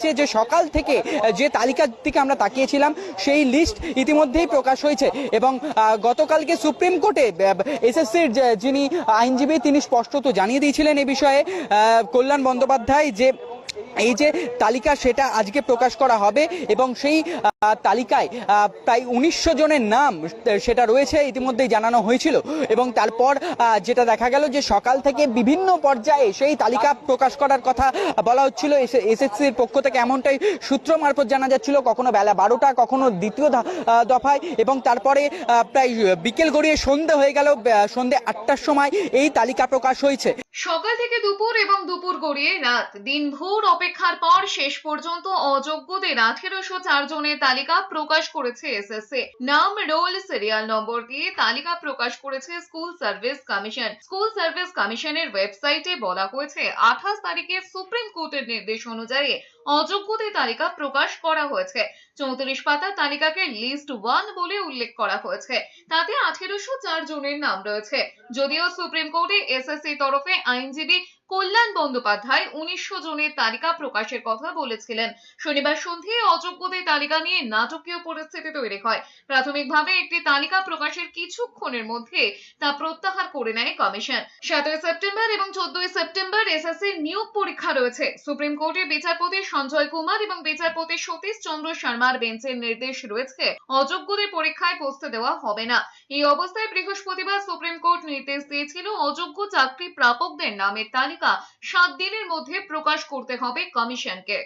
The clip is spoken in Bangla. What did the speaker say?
যাচ্ছে যে সকাল থেকে যে তালিকার দিকে আমরা তাকিয়েছিলাম, সেই লিস্ট ইতিমধ্যেই প্রকাশ হয়েছে। এবং গতকালকে সুপ্রিম কোর্টে এসএসসির যিনি আইনজীবী, তিনি স্পষ্টত জানিয়ে দিয়েছিলেন এ বিষয়ে কল্যাণ বন্দ্যোপাধ্যায় যে এই যে তালিকা সেটা আজকে প্রকাশ করা হবে এবং সেই তালিকায় প্রায় উনিশশো জনের নাম সেটা রয়েছে, ইতিমধ্যেই জানানো হয়েছিল। এবং তারপর যেটা দেখা গেল যে সকাল থেকে বিভিন্ন পর্যায়ে সেই তালিকা প্রকাশ করার কথা বলা হচ্ছিল। এসএসসির পক্ষ থেকে এমনটাই সূত্র মারফত জানা যাচ্ছিল, কখনো বেলা বারোটা, কখনো দ্বিতীয় দফায়। এবং তারপরে প্রায় বিকেল গড়িয়ে সন্ধে হয়ে গেল সন্ধে আটটার সময় এই তালিকা প্রকাশ হয়েছে। সকাল থেকে দুপুর এবং দুপুর গড়িয়ে রাত। দিনভর অপেক্ষার পর শেষ পর্যন্ত অযোগ্যদের আঠেরোশো চার জনের তালিকা প্রকাশ করেছে এসএসসি। নাম রোল সিরিয়াল নম্বর দিয়ে তালিকা প্রকাশ করেছে school service commission. School service কমিশনের ওয়েবসাইটে বলা হয়েছে, আঠাশ তারিখে সুপ্রিম কোর্টের নির্দেশ অনুযায়ী অযোগ্যদের তালিকা প্রকাশ করা হয়েছে। চৌত্রিশ পাতার তালিকাকে লিস্ট ওয়ান বলে উল্লেখ করা হয়েছে। তাতে আঠেরোশো চার জনের নাম রয়েছে। যদিও সুপ্রিম কোর্টে এসএসসি তরফে আইনজীবী কল্যাণ বন্দ্যোপাধ্যায় উনিশশো জনের তালিকা প্রকাশের কথা বলেছিলেন। শনিবার সন্ধ্যায় অযোগ্যদের তালিকা নিয়ে নাটকীয় পরিস্থিতি তৈরি হয়। প্রাথমিকভাবে একটি তালিকা প্রকাশের কিছুক্ষণের মধ্যে তা প্রত্যাহার করে নেয় কমিশন। সাতই সেপ্টেম্বর এবং চোদ্দই সেপ্টেম্বর এসএসসি নিয়োগ পরীক্ষা রয়েছে। সুপ্রিম কোর্টের বিচারপতি সঞ্জয় কুমার এবং বিচারপতি সতীশ চন্দ্র শর্মার বেঞ্চের নির্দেশ রয়েছে। অযোগ্যদের পরীক্ষায় বসতে দেওয়া হবে না। এই অবস্থায় বৃহস্পতিবার সুপ্রিম কোর্ট নির্দেশ দিয়েছিল অযোগ্য চাকরি প্রাপকদের নামের তালিকা সাত দিনের মধ্যে প্রকাশ করতে হবে কমিশনকে।